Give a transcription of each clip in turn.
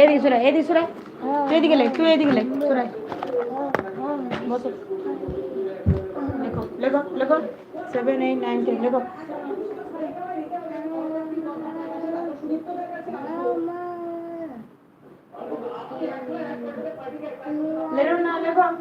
ఏది సురా ఏది సురా ఏదిగలే తూ ఏదిగలే సురా बहुत लेगो लेगो सेवन एट नाइन टेन लेगो Little na, little.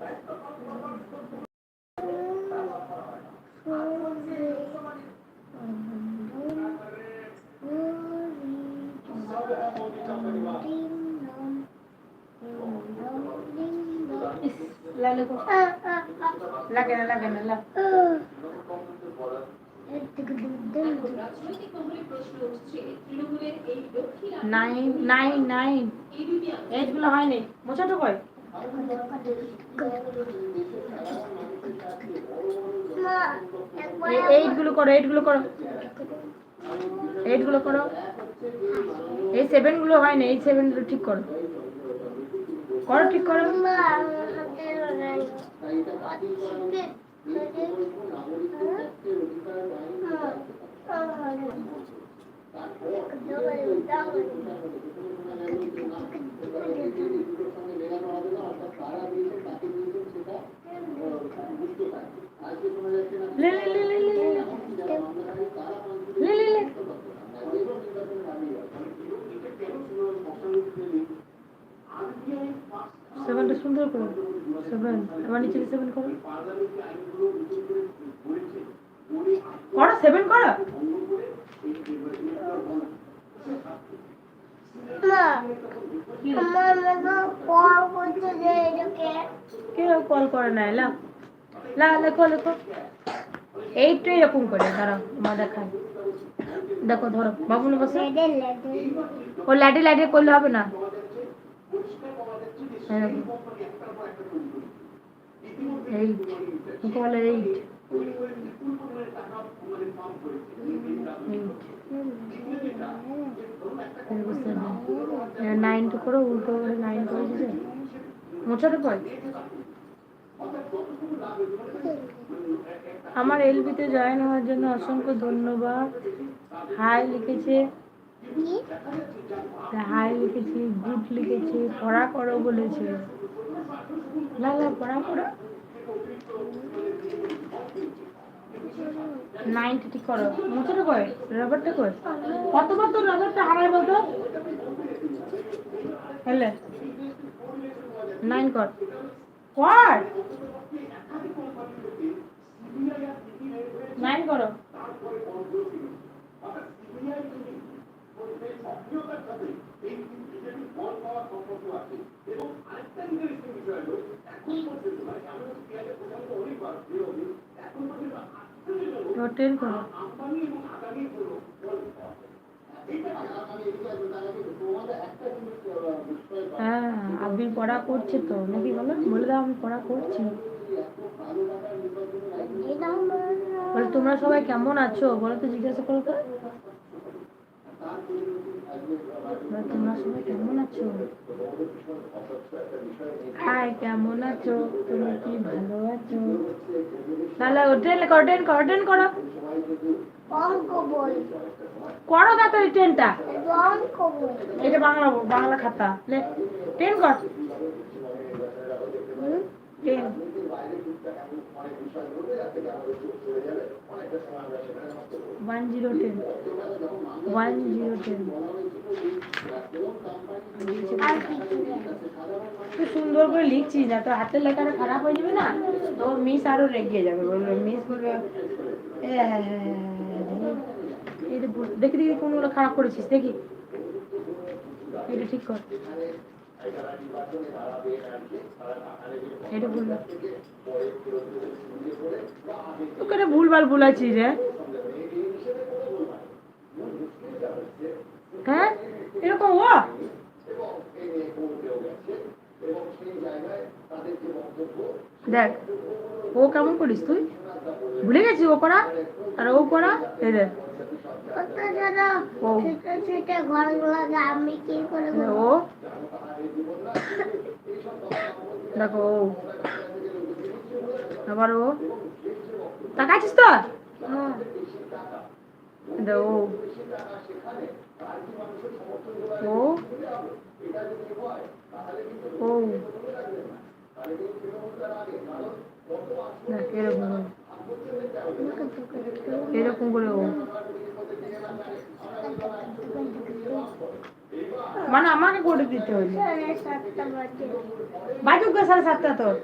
Thank you. লাগে না লাগে না নাইন নাইন এইটগুলো হয়নি। কয় এইটগুলো এইটগুলো এইটগুলো এই সেভেনগুলো সেভেনগুলো ঠিক করো। করো, ঠিক করো। লে লে লে লে লে সেভেনটা সুন্দর করো সেভেন এবার নিচে সেভেন করো। করো সেভেন করো? কল করে না এরকম করে মা দেখায়। দেখো, ধরো বাবু না বসে। ও লাডি লাডি করলে হবে না। এইট এইট নাইন টু উল্টো নাইন করে আমার এলবিতে জয়েন হওয়ার জন্য অসংখ্য ধন্যবাদ। হাই লিখেছে হাই লিখেছি গুড লিখেছি, পড়া করো বলেছে। না না, পড়া করো। নাইনটি ঠিক করো। মুখটা কয় রবারটা কয় কতবার তো রবারটা হারায় বলতো? হেলে নাইন কর। কর! নাইন করো। সঙ্গে হ্যাঁ আমি পড়া করছে তো, নাকি বলো? বলে দাও, আমি পড়া করছি। তোমরা সবাই কেমন আছো? বলো তো জিজ্ঞাসা করো তো। তোমরা সবাই কেমন আছো? হাই কেমন আছো? তুমি কি ভালো আছো? তাহলে ট্রেন করো। ট্রেন করো অঙ্ক বই করো তাড়াতাড়ি ট্রেনটা। অঙ্ক বই এটা বাংলা বাংলা খাতা। লে ট্রেন কর। One zero ten one zero ten সুন্দর করে লিখছিস না তো হাতের লেখাটা খারাপ হয়ে যাবে না তো মিস আরও রেগে যাবে বলবে মিস বলবে দেখি দেখি কোনগুলো খারাপ করেছিস দেখি এটা ঠিক কর তোকে ভুলবার ভুলাচ্ছি রে। হ্যাঁ? এরকম ও? দেখ ও কেমন করিস তুই? ভুলে গেছিস ও করা? আর ও করা? এদের ও। দেখ, ও দেখো ও আবার ও তাকাচ্ছিস তো হ্যাঁ এই দেখ, ও ও ও দেখ এরকম ও। এরকম করে ও মানে আমাকে করে দিতে হইল। বাজুক গো সাড়ে সাতটা তোর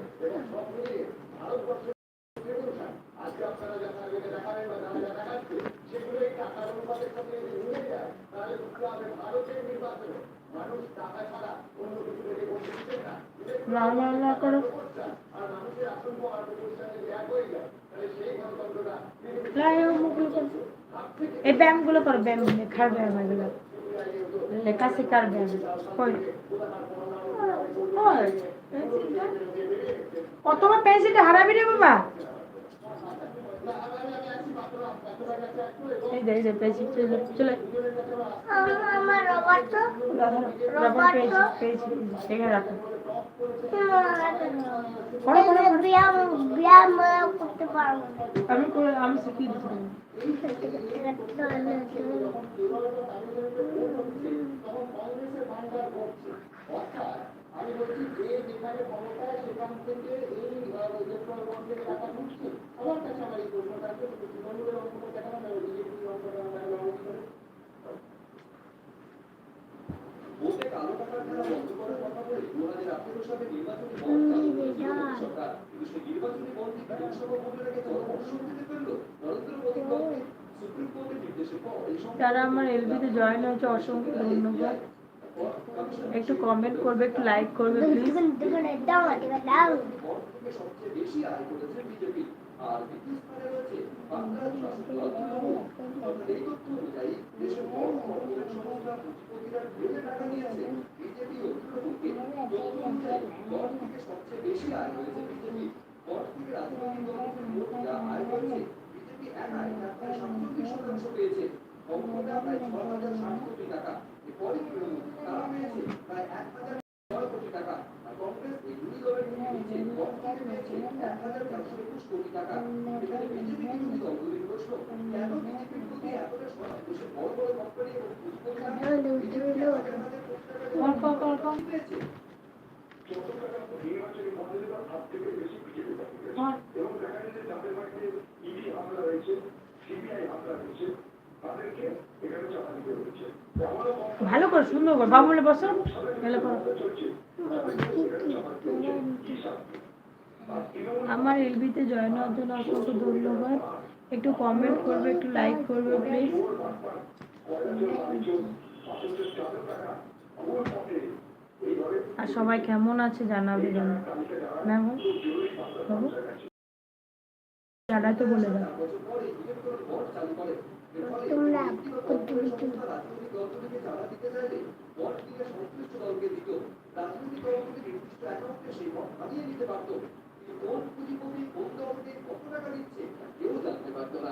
না না না, করো। এই ব্যায়ামগুলো ব্যায়াম লেখার ব্যায়াম এগুলো। লেখা শেখার ব্যায়াম কই কই? পেন্সিলটা? ও তোমার পেন্সিলটা হারাবি রে বাবা এই যে এই যে চলে চলে আম- আমার রবার তো রবার পেন্সিল পেন্সিল এখানে রাখো করো, করো, এই যে করো। ব্যায়াম ব্যায়াম করতে পারব না আমি করে আমি যারা আমার এলবিতে জয়েন হয়েছে অসংখ্য ধন্যবাদ। একটু কমেন্ট করবে একটু লাইক করবে প্লিজ অর্থনীতির আন্দোলন মোট যা আয় হয়েছে বিজেপি একাই তার প্রায় সাতচল্লিশ শতাংশ পেয়েছে অবমোটা প্রায় ছ হাজার ষাট কোটি টাকা এরপরই তৃণমূল তারা পেয়েছে প্রায় এক হাজার ছয় কোটি টাকা আর কংগ্রেস এই দুই দলের নিচে কম থেকে পেয়েছে এক হাজার চারশো একুশ কোটি টাকা এখানে বিজেপি বিরোধী দল দুদিন প্রশ্ন কেন বিজেপির প্রতি এতটা সহায় দেশের বড় বড় কোম্পানি এবং কংগ্রেস ভালো করে সুন্দর করে বাবু বলে বসো। ভালো করো। আমার এলবিতে জয়েন হওয়ার জন্য অসংখ্য ধন্যবাদ। একটু কমেন্ট করবে, একটু লাইক করবে প্লিজ আর সবাই কেমন আছে জানাবে যেন। ম্যাম দাদা তো বলে দাও। তোমরা পৃথিবী কি লাইলা ঠিক না।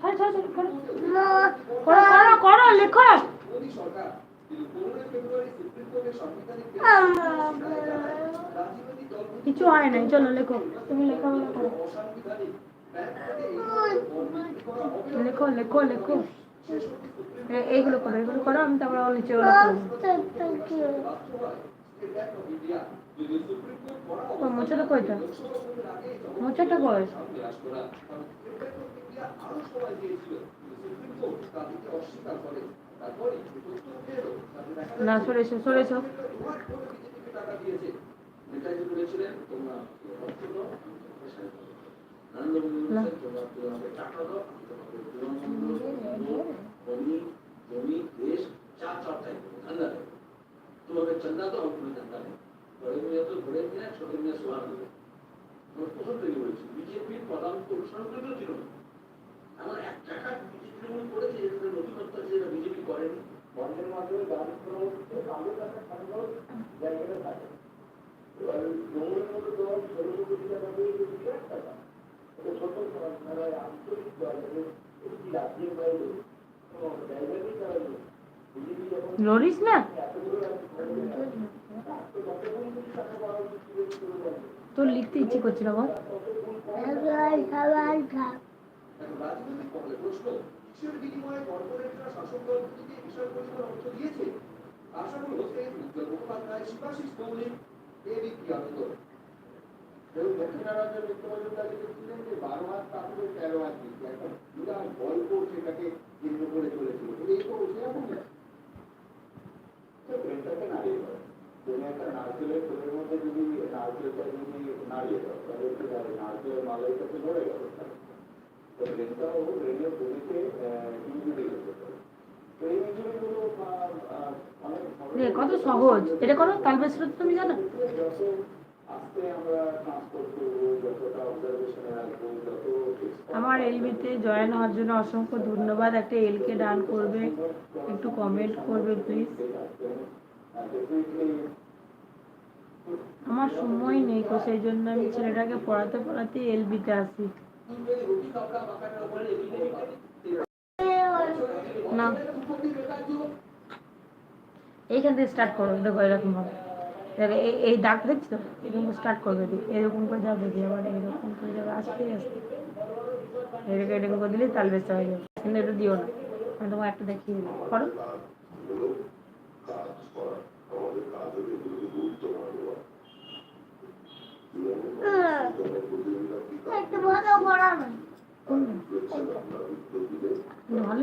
ছাড় ছাড় করো। করো করো করো লেখো। কিছু হয় নাই চলো লেখো। তুমি লেখাগুলো করো লেখো লেখো লেখো এ- এইগুলো করো এগুলো করো আমি তারপর নিচে ওগুলো করব থ্যাংক ইউ কই মোচাটা কইটা ছোট মেয়ে সোহান দেবে আমার প্রথম থেকে বলছি বিজেপির অনুসরণ করেও ছিল না এমন এক টাকা বিজেপি করেছে যেটা আছে যেটা বিজেপি করেনি বন্ধের মাধ্যমে হচ্ছে আলু জায়গাটা থাকে এবার মধ্যে তোমার ষোলো কোটি টাকা দিয়ে যদি এক টাকা এটা ছোট তারা আন্তরিক দলের একটি রাজ্যের বাইরে কোনো জায়গাতেই তারা নেই বিজেপি যখন লরিস না তোর লিখতে ইচ্ছে করছিল বল সবাই সবাই খাও রাজনৈতিক মহলে প্রশ্ন কিসের বিনিময়ে কর্পোরেটরা শাসক দলগুলিকে বিষয় পরিমাণ অর্থ দিয়েছে আশানুল হোসেন উজ্জ্বল মুখোপাধ্যায় শিবাশিস মৌলিক এ দিক কি আবেদন এবং দক্ষিণা রাজ্যের মুখ্যমন্ত্রী লিখেছিলেন যে বারো হাত তারপরে তেরো হাত দিচ্ছে একটা বিরাট গল্প সেটাকে কেন্দ্র করে চলেছিল না প্রেমটাকে নাড়িয়ে দেয় তুমি একটা নারকেলের ফুলের মধ্যে যদি নারকেলটা যদি নাড়িয়ে দাও তাহলে নারকেলের মালাইটাকে ধরে গেল তো প্রেমটাও প্রেমের ভূমিকে ইঞ্জুরি হতে তো কত সহজ? এটা করো তালবেশ তুমি জানো? আমরা এলবিতে জয়েন হওয়ার জন্য অসংখ্য ধন্যবাদ। একটা এলকে ডান করবে। একটু কমেন্ট করবে প্লিজ আমার সময় নেই তো, সেই জন্য আমি ছেলেটাকে পড়াতে পড়াতে এলবিতে আসি না। এইখান থেকে স্টার্ট করো দেখো এরকম হবে। দেখো এই এই দাগ দেখছ? তো এরকম স্টার্ট করবে দিক এরকম করে যাবে দিয়ে আবার এরকম করে যাবে আস্তে আস্তে। এরকম এরকম করে দিলে তাল বেচতে হয়ে যাবে। কিন্তু এটা দিও না। আমি তোমাকে একটা দেখিয়ে দিই করো। ভালো করা না কোনটা ভালো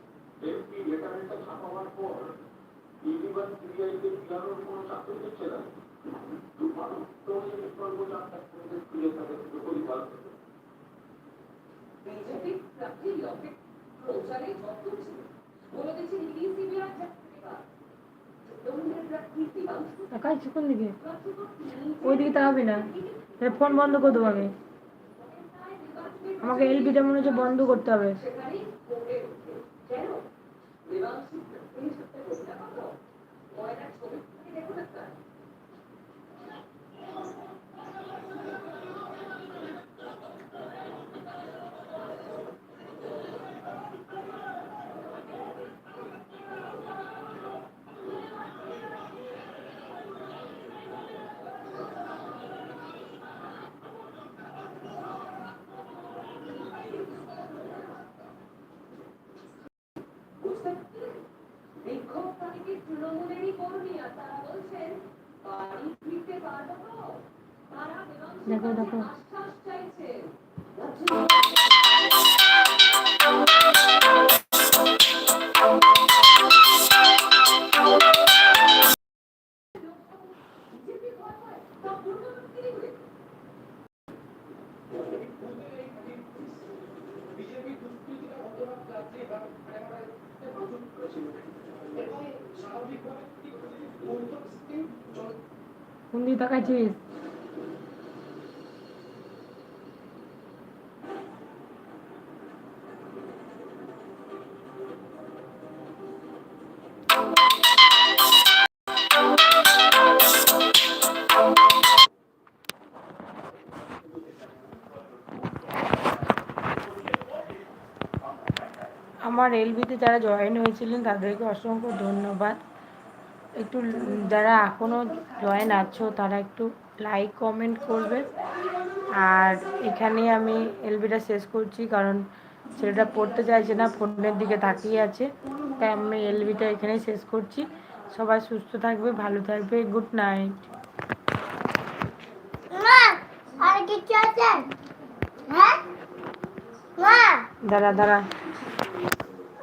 এমপি ছাপাবার পর ইলিভার সিরিয়ালকে ফিরানোর কোনো চাকরি দিচ্ছে না। বিজেপি প্রার্থী লকেট প্রচারে ছিল। বলে দিচ্ছে সিবিআই ইচ্ছে কোন দিকে। ওই দিকে তাকাবি না। ফোন বন্ধ করে দেবো আমি আমাকে এলবিটা মনে হচ্ছে বন্ধ করতে হবে। কেন দেবাংশু প্রার্থীর সাথে বসে কত ময়নার ছবি দেখুন একটা বুঝতে পারলেন বিক্ষোভকারীকে তৃণমূলেরই কর্মী আর তারা বলছেন বাড়ি ফিরতে পারব তো? তারা দেখো, দেবাংশুর কোন দিকে আমার এলবিতে যারা জয়েন হয়েছিলেন তাদেরকে অসংখ্য ধন্যবাদ। একটু যারা এখনও জয়েন আছো তারা একটু লাইক কমেন্ট করবে। আর এখানে আমি এলবিটা শেষ করছি কারণ ছেলেটা পড়তে চাইছে না ফোনের দিকে তাকিয়ে আছে। তাই আমি এলবিটা এখানেই শেষ করছি। সবাই সুস্থ থাকবে ভালো থাকবে গুড নাইট হ্যাঁ? দাঁড়া দাঁড়া।